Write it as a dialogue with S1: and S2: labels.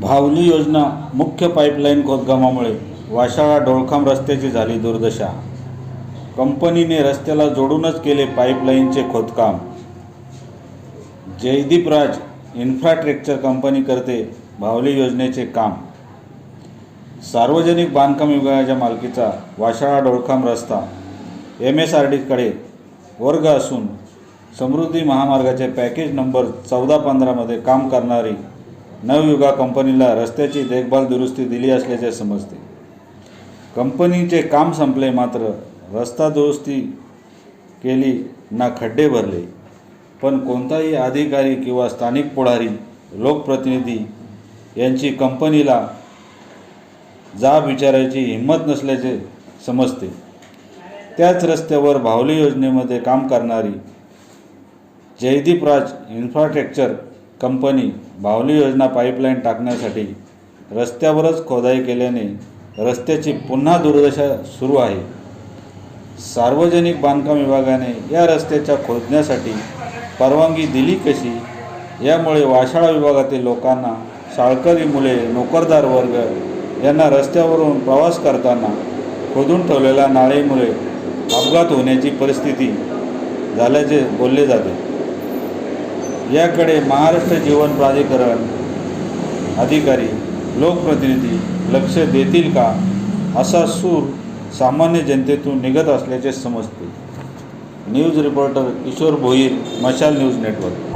S1: भावली योजना मुख्य पाईपलाईन खोदकामामुळे वाशाळा डोळखाम रस्त्याची झाली दुर्दशा. कंपनीने रस्त्याला जोडूनच केले पाईपलाईनचे खोदकाम. जयदीप राज इन्फ्रास्ट्रक्चर कंपनी करते भावली योजनेचे काम. सार्वजनिक बांधकाम विभागाच्या मालकीचा वाशाळा डोळखाम रस्ता. एम एस आर डीकडे वर्ग असून समृद्धी महामार्गाचे पॅकेज नंबर चौदा पंधरामध्ये काम करणारी नवयुगा कंपनीला रस्त्याची देखभाल दुरुस्ती दिली असल्याचे समजते. कंपनीचे काम संपले मात्र रस्ता दुरुस्ती केली ना खड्डे भरले. पण कोणताही अधिकारी किंवा स्थानिक पुढारी लोकप्रतिनिधी यांची कंपनीला जाब विचारायची हिंमत नसल्याचे समजते. त्याच रस्त्यावर भावली योजनेमध्ये काम करणारी जयदीप राज इन्फ्रास्ट्रक्चर कंपनी बावली योजना पाईपलाईन टाकण्यासाठी रस्त्यावरच खोदाई केल्याने रस्त्याची पुन्हा दुर्दशा सुरू आहे. सार्वजनिक बांधकाम विभागाने या रस्त्याच्या खोदण्यासाठी परवानगी दिली कशी? यामुळे वाशाळा विभागातील लोकांना शाळकरी मुले नोकरदार वर्ग यांना रस्त्यावरून प्रवास करताना खोदून ठेवलेल्या नाळेमुळे अपघात होण्याची परिस्थिती झाल्याचे बोलले जाते. याकडे महाराष्ट्र जीवन प्राधिकरण अधिकारी लोकप्रतिनिधी लक्ष देतील का असा सूर सामान्य जनतेतून निघत असल्याचे समजते. न्यूज रिपोर्टर किशोर भोईर मशाल न्यूज नेटवर्क.